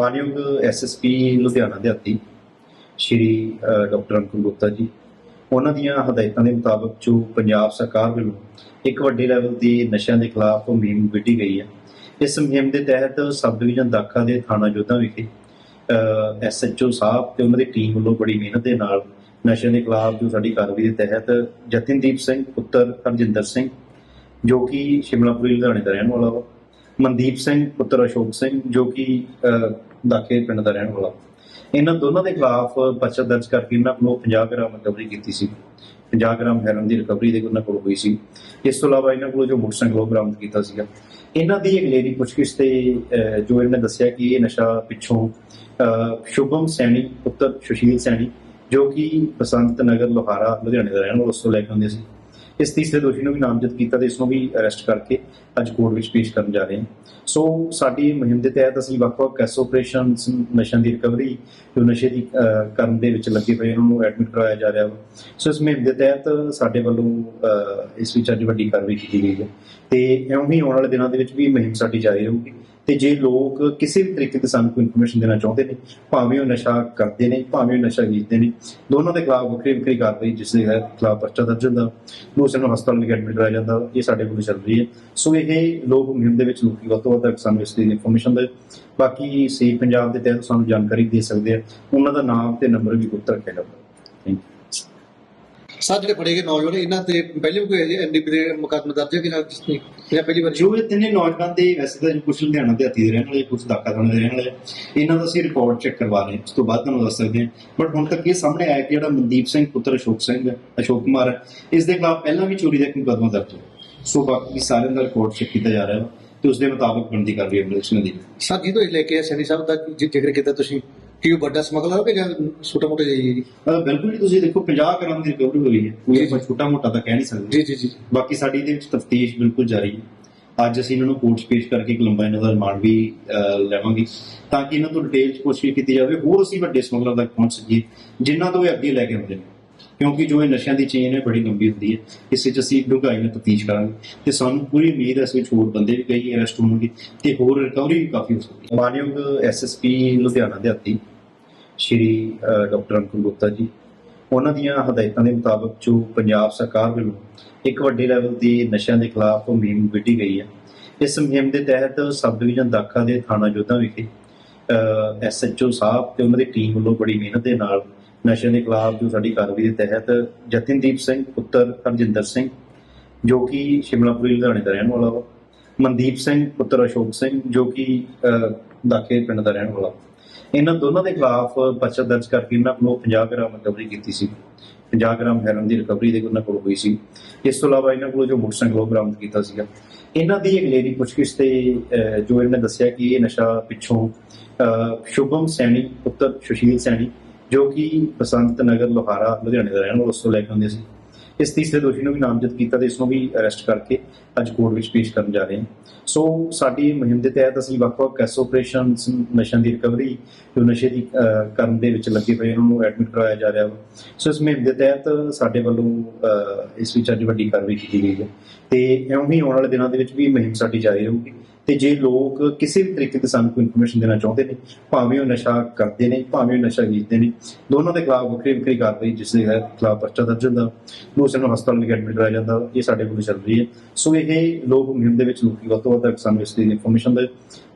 ਮਾਨਯੋਗ ਐਸਐਸਪੀ ਲੁਧਿਆਣਾ ਦੇ ਹੱਤੀ ਸ਼੍ਰੀ ਡਾਕਟਰ ਅੰਕੁਰ ਗੁਪਤਾ ਜੀ, ਉਹਨਾਂ ਦੀਆਂ ਹਦਾਇਤਾਂ ਦੇ ਮੁਤਾਬਕ ਜੋ ਪੰਜਾਬ ਸਰਕਾਰ ਵੱਲੋਂ ਇੱਕ ਵੱਡੇ ਲੈਵਲ ਦੀ ਨਸ਼ਿਆਂ ਦੇ ਖਿਲਾਫ ਮੁਹਿੰਮ ਵਿੱਢੀ ਗਈ ਹੈ, ਇਸ ਮੁਹਿੰਮ ਦੇ ਤਹਿਤ ਸਬ ਡਿਵੀਜ਼ਨ ਦਾਖਾ ਦੇ ਥਾਣਾ ਜੋਧਾ ਵਿਖੇ ਐਸਐਚਓ ਸਾਹਿਬ ਤੇ ਉਹਨਾਂ ਦੀ ਟੀਮ ਵੱਲੋਂ ਬੜੀ ਮਿਹਨਤ ਦੇ ਨਾਲ ਨਸ਼ਿਆਂ ਦੇ ਖਿਲਾਫ ਜੋ ਸਾਡੀ ਕਾਰਵਾਈ ਦੇ ਤਹਿਤ ਜਤਿਨਦੀਪ ਸਿੰਘ, ਪੁੱਤਰ ਹਰਜਿੰਦਰ ਸਿੰਘ, ਜੋ ਕਿ ਸ਼ਿਮਲਾਪੁਰੀ, ਲੁਧਿਆਣੇ ਦਾ ਰਹਿਣ ਵਾਲਾ ਵਾ, ਮਨਦੀਪ ਸਿੰਘ, ਪੁੱਤਰ ਅਸ਼ੋਕ ਸਿੰਘ, ਜੋ ਕਿ ਦਾਖੇ ਪਿੰਡ ਦਾ ਰਹਿਣ ਵਾਲਾ। ਇਹਨਾਂ ਦੋਨਾਂ ਦੇ ਖਿਲਾਫ ਪਰਚਾ ਦਰਜ ਕਰਕੇ ਇਹਨਾਂ ਕੋਲੋਂ 50 ਗ੍ਰਾਮ ਰਿਕਵਰੀ ਕੀਤੀ ਸੀ। 50 ਗ੍ਰਾਮ ਹੈਰਨ ਦੀ ਰਿਕਵਰੀ ਦੇ ਉਹਨਾਂ ਕੋਲ ਹੋਈ ਸੀ। ਇਸ ਤੋਂ ਇਲਾਵਾ ਇਹਨਾਂ ਕੋਲੋਂ ਜੋ ਮੋਟਰਸਾਈਕਲ ਉਹ ਬਰਾਮਦ ਕੀਤਾ ਸੀਗਾ। ਇਹਨਾਂ ਦੀ ਅਗਲੇਰੀ ਪੁੱਛਗਿੱਛ ਤੇ ਅਹ, ਜੋ ਇਹਨਾਂ ਨੇ ਦੱਸਿਆ ਕਿ ਇਹ ਨਸ਼ਾ ਪਿੱਛੋਂ ਅਹ, ਸ਼ੁਭਮ ਸੈਣੀ ਪੁੱਤਰ ਸੁਸ਼ੀਲ ਸੈਣੀ ਜੋ ਕਿ ਬਸੰਤ ਨਗਰ ਲੋਹਾਰਾ ਲੁਧਿਆਣੇ ਦਾ ਰਹਿਣ ਵਾਲਾ ਉਸ ਤੋਂ ਲੈ ਕੇ ਆਉਂਦੇ ਸੀ। ਇਸ ਤੀਸਰੇ ਦੋਸ਼ੀ ਨੂੰ ਵੀ ਨਾਮਜ਼ਦ ਕੀਤਾ ਤੇ ਇਸ ਨੂੰ ਵੀ ਅਰੈਸਟ ਕਰਕੇ ਅੱਜ ਕੋਰਟ ਵਿੱਚ ਪੇਸ਼ ਕਰਨ ਜਾ ਰਹੇ ਹਾਂ। ਸੋ ਸਾਡੀ ਮੁਹਿੰਮ ਦੇ ਤਹਿਤ ਅਸੀਂ ਵੱਖ-ਵੱਖ ਕੈਸ ਆਪਰੇਸ਼ਨਸ ਨਸ਼ਿਆਂ ਦੀ ਰਿਕਵਰੀ ਜੋ ਨਸ਼ੇ ਦੀ ਕਰਨ ਦੇ ਵਿੱਚ ਲੱਗੇ ਪਏ ਉਹਨਾਂ ਨੂੰ ਐਡਮਿਟ ਕਰਵਾਇਆ ਜਾ ਰਿਹਾ ਵਾ। ਸੋ ਇਸ ਮੁਹਿੰਮ ਦੇ ਤਹਿਤ ਸਾਡੇ ਵੱਲੋਂ ਇਸ ਵਿੱਚ ਅੱਜ ਵੱਡੀ ਕਾਰਵਾਈ ਕੀਤੀ ਗਈ ਹੈ। ਤੇ ਇਉਂ ਹੀ ਆਉਣ ਵਾਲੇ ਦਿਨਾਂ ਦੇ ਵਿੱਚ ਵੀ ਮੁਹਿੰਮ ਸਾਡੀ ਜਾਰੀ ਰਹੂਗੀ। ਤੇ ਜੇ ਲੋਕ ਕਿਸੇ ਵੀ ਤਰੀਕੇ ਦੀ ਸਾਨੂੰ ਕੋਈ ਇਨਫੋਰਮੇਸ਼ਨ ਦੇਣਾ ਚਾਹੁੰਦੇ ਨੇ, ਭਾਵੇਂ ਉਹ ਨਸ਼ਾ ਕਰਦੇ ਨੇ, ਭਾਵੇਂ ਉਹ ਨਸ਼ਾ ਵੇਚਦੇ ਨੇ, ਦੋਨੋਂ ਦੇ ਖਿਲਾਫ ਵੱਖਰੀ ਵੱਖਰੀ ਕਾਰਵਾਈ ਜਿਸ ਦੇ ਖਿਲਾਫ ਪਰਚਾ ਦਰਜ ਹੁੰਦਾ, ਦੂਸਰੇ ਨੂੰ ਹਸਪਤਾਲ ਵਿੱਚ ਐਡਮਿਟ ਕਰਾਇਆ ਜਾਂਦਾ, ਇਹ ਸਾਡੇ ਕੋਲ ਚੱਲ ਰਹੀ ਹੈ। ਸੋ ਇਹ ਲੋਕ ਮੁਹਿੰਮ ਦੇ ਵਿੱਚ ਲੋਕੀ ਵੱਧ ਤੋਂ ਵੱਧ ਸਾਨੂੰ ਇਸ ਦੀ ਇਨਫੋਰਮੇਸ਼ਨ ਦੇ, ਬਾਕੀ ਸੀ ਪੰਜਾਬ ਦੇ ਤਹਿਤ ਸਾਨੂੰ ਜਾਣਕਾਰੀ ਦੇ ਸਕਦੇ ਆ। ਉਹਨਾਂ ਦਾ ਨਾਮ ਤੇ ਨੰਬਰ ਵੀ ਗੁਪਤ ਰੱਖਿਆ ਜਾਂਦਾ। ਥੈਂਕ ਯੂ ਸਰ ਜਿਹੜੇ ਫੜੇ ਗਏ ਨੌਜਵਾਨ ਇਹਨਾਂ ਤੇ ਪਹਿਲੇ ਵੀ ਕੋਈ ਐਨਡੀਪੀ ਦੇ ਮੁਕੱਦਮਾ ਦਰਜ ਹੈ ਕਿ ਜਾਂ ਕਿਸ ਨੇ ਜਾਂ ਪਹਿਲੀ ਵਾਰ ਜੋ ਇਹ ਤਿੰਨੇ ਨੌਜਵਾਨ ਦੇ ਵੈਸੇ ਤਾਂ ਕੁਝ ਲੁਧਿਆਣਾ ਦੇ ਹੱਥੀ ਦੇ ਰਹਿਣ ਵਾਲੇ ਕੁਝ ਦਾਕਾ ਥਾਣੇ ਦੇ ਰਹਿਣ ਵਾਲੇ ਇਹਨਾਂ ਦਾ ਅਸੀਂ ਰਿਕਾਰਡ ਚੈੱਕ ਕਰਵਾ ਰਹੇ ਹਾਂ। ਉਸ ਤੋਂ ਬਾਅਦ ਤੁਹਾਨੂੰ ਦੱਸ ਸਕਦੇ ਹਾਂ। ਬਟ ਹੁਣ ਤੱਕ ਇਹ ਸਾਹਮਣੇ ਆਇਆ ਕਿ ਜਿਹੜਾ ਮਨਦੀਪ ਸਿੰਘ ਪੁੱਤਰ ਅਸ਼ੋਕ ਸਿੰਘ ਅਸ਼ੋਕ ਕੁਮਾਰ ਹੈ, ਇਸ ਦੇ ਖਿਲਾਫ ਪਹਿਲਾਂ ਵੀ ਚੋਰੀ ਦਾ ਇੱਕ ਮੁਕੱਦਮਾ ਦਰਜ ਹੈ। ਸੋ ਬਾਕੀ ਸਾਰਿਆਂ ਦਾ ਰਿਕਾਰਡ ਚੈੱਕ ਕੀਤਾ ਜਾ ਰਿਹਾ ਹੈ ਤੇ ਉਸ ਦੇ ਮੁਤਾਬਕ ਬਣਦੀ ਕਾਰਵਾਈ ਅਮਲ ਦੀ। ਸਰ ਜੀ ਤੋਂ ਲੈ ਕੇ ਸੈਣੀ ਸਾਹਿਬ ਦਾ ਜ਼ਿਕਰ ਕੀਤਾ ਤੁਸੀਂ? ਕਿ ਵੱਡਾ ਸਮਗਲਰ ਹੋ ਕਿ ਜਾਂ ਛੋਟਾ ਮੋਟਾ ਹੈ ਜੀ? ਅਹ ਬਿਲਕੁਲ ਜੀ ਤੁਸੀਂ ਦੇਖੋ 50 ਗ੍ਰਾਮ ਦੀ ਰਿਕਵਰੀ ਹੋਈ ਹੈ। ਕੋਈ ਆਪਾਂ ਛੋਟਾ ਮੋਟਾ ਤਾਂ ਕਹਿ ਨਹੀਂ ਸਕਦੇ। ਜੀ ਜੀ ਜੀ। ਬਾਕੀ ਸਾਡੀ ਇਹਦੇ ਵਿੱਚ ਤਫਤੀਸ਼ ਬਿਲਕੁਲ ਜਾਰੀ ਹੈ। ਅੱਜ ਅਸੀਂ ਇਹਨਾਂ ਨੂੰ ਕੋਰਟ ਪੇਸ਼ ਕਰਕੇ ਇੱਕ ਲੰਬਾ ਇਹਨਾਂ ਦਾ ਰਿਮਾਂਡ ਵੀ ਅਹ, ਲੈਵਾਂਗੇ ਤਾਂ ਕਿ ਇਹਨਾਂ ਤੋਂ ਡਿਟੇਲ 'ਚ ਪੁੱਛਗਿੱਛ ਕੀਤੀ ਜਾਵੇ। ਹੋਰ ਅਸੀਂ ਵੱਡੇ ਸਮਗਲਰ ਤੱਕ ਪਹੁੰਚ ਸਕੀਏ ਜਿਨ੍ਹਾਂ ਤੋਂ ਇਹ ਅੱਗੇ ਲੈ ਕੇ ਆਉਂਦੇ ਨੇ। ਕਿਉਂਕਿ ਜੋ ਇਹ ਨਸ਼ਿਆਂ ਦੀ ਚੇਨ ਹੈ, ਬੜੀ ਲੰਬੀ ਹੁੰਦੀ ਹੈ। ਇਸ ਵਿੱਚ ਅਸੀਂ ਡੂੰਘਾਈ ਨਾਲ ਤਫਤੀਸ਼ ਕਰਾਂਗੇ ਤੇ ਸਾਨੂੰ ਪੂਰੀ ਉਮੀਦ ਹੈ, ਇਸ ਵਿੱਚ ਹੋਰ ਬੰਦੇ ਵੀ ਕਈ ਅਰੈਸਟ ਹੋਣਗੇ ਤੇ ਹੋਰ ਰਿਕਵਰੀ ਵੀ ਕਾਫੀ ਹੋ ਸਕਦੀ ਹੈ। ਮਾਨਯੋਗ ਐਸਐਸਪੀ ਲੁਧਿਆਣਾ ਦੇ ਹੱਤੀ ਸ਼੍ਰੀ ਡਾਕਟਰ ਅੰਕੁਰ ਗੁਪਤਾ ਜੀ, ਉਹਨਾਂ ਦੀਆਂ ਹਦਾਇਤਾਂ ਦੇ ਮੁਤਾਬਕ ਜੋ ਪੰਜਾਬ ਸਰਕਾਰ ਵੱਲੋਂ ਇੱਕ ਵੱਡੇ ਲੈਵਲ ਦੀ ਨਸ਼ਿਆਂ ਦੇ ਖਿਲਾਫ ਮੁਹਿੰਮ ਵਿੱਢੀ ਗਈ ਹੈ, ਇਸ ਮੁਹਿੰਮ ਦੇ ਤਹਿਤ ਸਬ ਡਿਵੀਜ਼ਨ ਦਾਖਾ ਦੇ ਥਾਣਾ ਜੋਧਾ ਵਿਖੇ ਐਸਐਚਓ ਸਾਹਿਬ ਤੇ ਉਹਨਾਂ ਦੀ ਟੀਮ ਵੱਲੋਂ ਬੜੀ ਮਿਹਨਤ ਦੇ ਨਾਲ ਨਸ਼ੇ ਦੇ ਖਿਲਾਫ ਜੋ ਸਾਡੀ ਕਾਰਵਾਈ ਦੇ ਤਹਿਤ ਜਤਿਨਦੀਪ ਸਿੰਘ ਪੁੱਤਰ ਹਰਜਿੰਦਰ ਸਿੰਘ ਜੋ ਕਿ ਸ਼ਿਮਲਾਪੁਰੀ ਲੁਧਿਆਣੇ ਦਾ ਰਹਿਣ ਵਾਲਾ ਵਾ ਮਨਦੀਪ ਸਿੰਘ ਪੁੱਤਰ ਅਸ਼ੋਕ ਸਿੰਘ ਜੋ ਕਿ ਦਾਖੇ ਪਿੰਡ ਦਾ ਰਹਿਣ ਵਾਲਾ ਇਹਨਾਂ ਦੋਨਾਂ ਦੇ ਖਿਲਾਫ ਪਰਚਾ ਦਰਜ ਕਰਕੇ ਇਹਨਾਂ ਕੋਲੋਂ 50 ਗ੍ਰਾਮ ਰਿਕਵਰੀ ਕੀਤੀ ਸੀ। 50 ਗ੍ਰਾਮ ਹੈਰਨ ਦੀ ਰਿਕਵਰੀ ਦੇ ਉਹਨਾਂ ਕੋਲ ਹੋਈ ਸੀ। ਇਸ ਤੋਂ ਇਲਾਵਾ ਇਹਨਾਂ ਕੋਲੋਂ ਜੋ ਮੋਟਰਸਾਈਕਲ ਬਰਾਮਦ ਕੀਤਾ ਸੀਗਾ। ਇਹਨਾਂ ਦੀ ਅਗਲੇਰੀ ਪੁੱਛਗਿੱਛ ਤੇ ਜੋ ਇਹਨਾਂ ਨੇ ਦੱਸਿਆ ਕਿ ਇਹ ਨਸ਼ਾ ਪਿੱਛੋਂ ਅਹ, ਸ਼ੁਭਮ ਸੈਣੀ ਪੁੱਤਰ ਸੁਸ਼ੀਲ ਸੈਣੀ ਜੋ ਕਿ ਬਸੰਤ ਨਗਰ, ਲੋਹਾਰਾ, ਲੁਧਿਆਣੇ ਦਾ ਰਹਿਣ ਵਾਲਾ, ਉਸ ਤੋਂ ਲੈ ਕੇ ਆਉਂਦੇ ਸੀ। ਇਸ ਤੀਸਰੇ ਦੋਸ਼ੀ ਨੂੰ ਵੀ ਨਾਮਜ਼ਦ ਕੀਤਾ ਤੇ ਇਸ ਨੂੰ ਵੀ ਅਰੈਸਟ ਕਰਕੇ ਅੱਜ ਕੋਰਟ ਵਿੱਚ ਪੇਸ਼ ਕਰਨ ਜਾ ਰਹੇ ਹਾਂ। ਸੋ ਸਾਡੀ ਮੁਹਿੰਮ ਦੇ ਤਹਿਤ ਅਸੀਂ ਵੱਖ-ਵੱਖ ਕੈਸ ਆਪਰੇਸ਼ਨਸ ਨਸ਼ਿਆਂ ਦੀ ਰਿਕਵਰੀ ਜੋ ਨਸ਼ੇ ਦੀ ਕਰਨ ਦੇ ਵਿੱਚ ਲੱਗੇ ਹੋਏ ਉਹਨਾਂ ਨੂੰ ਐਡਮਿਟ ਕਰਵਾਇਆ ਜਾ ਰਿਹਾ ਵਾ। ਸੋ ਇਸ ਮੁਹਿੰਮ ਦੇ ਤਹਿਤ ਸਾਡੇ ਵੱਲੋਂ ਇਸ ਵਿੱਚ ਅੱਜ ਵੱਡੀ ਕਾਰਵਾਈ ਕੀਤੀ ਗਈ ਹੈ। ਤੇ ਇਉਂ ਹੀ ਆਉਣ ਵਾਲੇ ਦਿਨਾਂ ਦੇ ਵਿੱਚ ਵੀ ਮੁਹਿੰਮ ਸਾਡੀ ਜਾਰੀ ਰਹੂਗੀ। ਤੇ ਜੇ ਲੋਕ ਕਿਸੇ ਵੀ ਤਰੀਕੇ ਦੀ ਸਾਨੂੰ ਕੋਈ ਇਨਫੋਰਮੇਸ਼ਨ ਦੇਣਾ ਚਾਹੁੰਦੇ ਨੇ, ਭਾਵੇਂ ਉਹ ਨਸ਼ਾ ਕਰਦੇ ਨੇ, ਭਾਵੇਂ ਉਹ ਨਸ਼ਾ ਵੇਚਦੇ ਨੇ, ਦੋਨੋਂ ਦੇ ਖਿਲਾਫ ਵੱਖਰੀ ਵੱਖਰੀ ਕਾਰਵਾਈ ਜਿਸ ਦੇ ਖਿਲਾਫ ਪਰਚਾ ਦਰਜ ਹੁੰਦਾ, ਦੂਸਰੇ ਨੂੰ ਹਸਪਤਾਲ ਵਿੱਚ ਐਡਮਿਟ ਕਰਾਇਆ ਜਾਂਦਾ, ਇਹ ਸਾਡੇ ਕੋਲ ਚੱਲ ਰਹੀ ਹੈ। ਸੋ ਇਹ ਲੋਕ ਮੁਹਿੰਮ ਦੇ ਵਿੱਚ ਲੋਕੀ ਵੱਧ ਤੋਂ ਵੱਧ ਸਾਨੂੰ ਇਸ ਦੀ ਇਨਫੋਰਮੇਸ਼ਨ ਦੇ,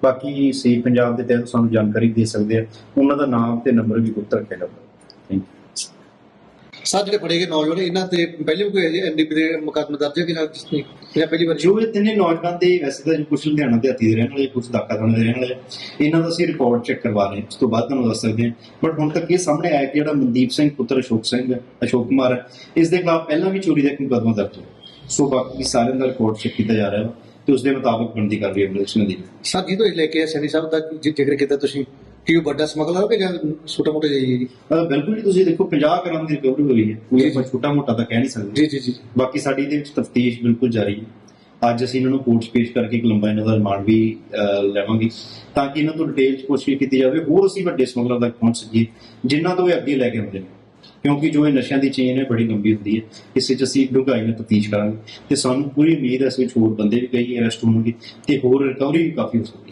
ਬਾਕੀ ਸੀ ਪੰਜਾਬ ਦੇ ਤਹਿਤ ਸਾਨੂੰ ਜਾਣਕਾਰੀ ਦੇ ਸਕਦੇ ਆ। ਉਹਨਾਂ ਦਾ ਨਾਮ ਤੇ ਨੰਬਰ ਵੀ ਗੁਪਤ ਰੱਖਿਆ ਜਾਂਦਾ। ਥੈਂਕ ਯੂ ਸਰ ਜਿਹੜੇ ਫੜੇ ਗਏ ਨੌਜਵਾਨ ਇਹਨਾਂ ਤੇ ਪਹਿਲੇ ਵੀ ਕੋਈ ਐਨਡੀਪੀ ਦੇ ਮੁਕੱਦਮਾ ਦਰਜ ਹੈ ਕਿ ਜਾਂ ਕਿਸ ਨੇ ਜਾਂ ਪਹਿਲੀ ਵਾਰ ਜੋ ਇਹ ਤਿੰਨੇ ਨੌਜਵਾਨ ਦੇ ਵੈਸੇ ਤਾਂ ਕੁਝ ਲੁਧਿਆਣਾ ਦੇ ਹੱਥੀ ਦੇ ਰਹਿਣ ਵਾਲੇ ਕੁਝ ਦਾਕਾ ਥਾਣੇ ਦੇ ਰਹਿਣ ਵਾਲੇ ਇਹਨਾਂ ਦਾ ਅਸੀਂ ਰਿਕਾਰਡ ਚੈੱਕ ਕਰਵਾ ਰਹੇ ਹਾਂ। ਉਸ ਤੋਂ ਬਾਅਦ ਤੁਹਾਨੂੰ ਦੱਸ ਸਕਦੇ ਹਾਂ। ਬਟ ਹੁਣ ਤੱਕ ਇਹ ਸਾਹਮਣੇ ਆਇਆ ਕਿ ਜਿਹੜਾ ਮਨਦੀਪ ਸਿੰਘ ਪੁੱਤਰ ਅਸ਼ੋਕ ਸਿੰਘ ਅਸ਼ੋਕ ਕੁਮਾਰ ਹੈ, ਇਸ ਦੇ ਖਿਲਾਫ ਪਹਿਲਾਂ ਵੀ ਚੋਰੀ ਦਾ ਇੱਕ ਮੁਕੱਦਮਾ ਦਰਜ ਹੈ। ਸੋ ਬਾਕੀ ਸਾਰਿਆਂ ਦਾ ਰਿਕਾਰਡ ਚੈੱਕ ਕੀਤਾ ਜਾ ਰਿਹਾ ਹੈ ਤੇ ਉਸ ਦੇ ਮੁਤਾਬਕ ਬਣਦੀ ਕਾਰਵਾਈ ਅਮਲ ਦੀ ਸਰ ਜੀ ਤੋਂ ਲੈ ਕੇ ਸੈਣੀ ਸਾਹਿਬ ਦਾ ਜ਼ਿਕਰ ਕੀਤਾ ਤੁਸੀਂ? ਕਿ ਵੱਡਾ ਸਮਗਲਰ ਹੋ ਕਿ ਜਾਂ ਛੋਟਾ ਮੋਟਾ ਹੈ ਜੀ? ਅਹ ਬਿਲਕੁਲ ਜੀ ਤੁਸੀਂ ਦੇਖੋ 50 ਗ੍ਰਾਮ ਦੀ ਰਿਕਵਰੀ ਹੋਈ ਹੈ। ਕੋਈ ਆਪਾਂ ਛੋਟਾ ਮੋਟਾ ਤਾਂ ਕਹਿ ਨਹੀਂ ਸਕਦੇ। ਜੀ ਜੀ ਜੀ। ਬਾਕੀ ਸਾਡੀ ਇਹਦੇ ਵਿੱਚ ਤਫਤੀਸ਼ ਬਿਲਕੁਲ ਜਾਰੀ ਹੈ। ਅੱਜ ਅਸੀਂ ਇਹਨਾਂ ਨੂੰ ਕੋਰਟ ਪੇਸ਼ ਕਰਕੇ ਇੱਕ ਲੰਬਾ ਇਹਨਾਂ ਦਾ ਰਿਮਾਂਡ ਵੀ ਅਹ, ਲੈਵਾਂਗੇ ਤਾਂ ਕਿ ਇਹਨਾਂ ਤੋਂ ਡਿਟੇਲ 'ਚ ਪੁੱਛਗਿੱਛ ਕੀਤੀ ਜਾਵੇ। ਹੋਰ ਅਸੀਂ ਵੱਡੇ ਸਮਗਲਰ ਤੱਕ ਪਹੁੰਚ ਸਕੀਏ ਜਿਨ੍ਹਾਂ ਤੋਂ ਇਹ ਅੱਗੇ ਲੈ ਕੇ ਆਉਂਦੇ ਨੇ। ਕਿਉਂਕਿ ਜੋ ਇਹ ਨਸ਼ਿਆਂ ਦੀ ਚੇਨ ਹੈ ਬੜੀ ਲੰਬੀ ਹੁੰਦੀ ਹੈ। ਇਸ ਵਿੱਚ ਅਸੀਂ ਡੂੰਘਾਈ ਨਾਲ ਤਫਤੀਸ਼ ਕਰਾਂਗੇ। ਤੇ ਸਾਨੂੰ ਪੂਰੀ ਉਮੀਦ ਹੈ ਇਸ ਵਿੱਚ ਹੋਰ ਬੰਦੇ ਵੀ ਕਈ ਅਰੈਸਟ ਹੋਣਗੇ ਤੇ ਹੋਰ ਰਿਕਵਰੀ ਵੀ ਕਾਫੀ ਹੋ ਸਕਦੀ ਹੈ।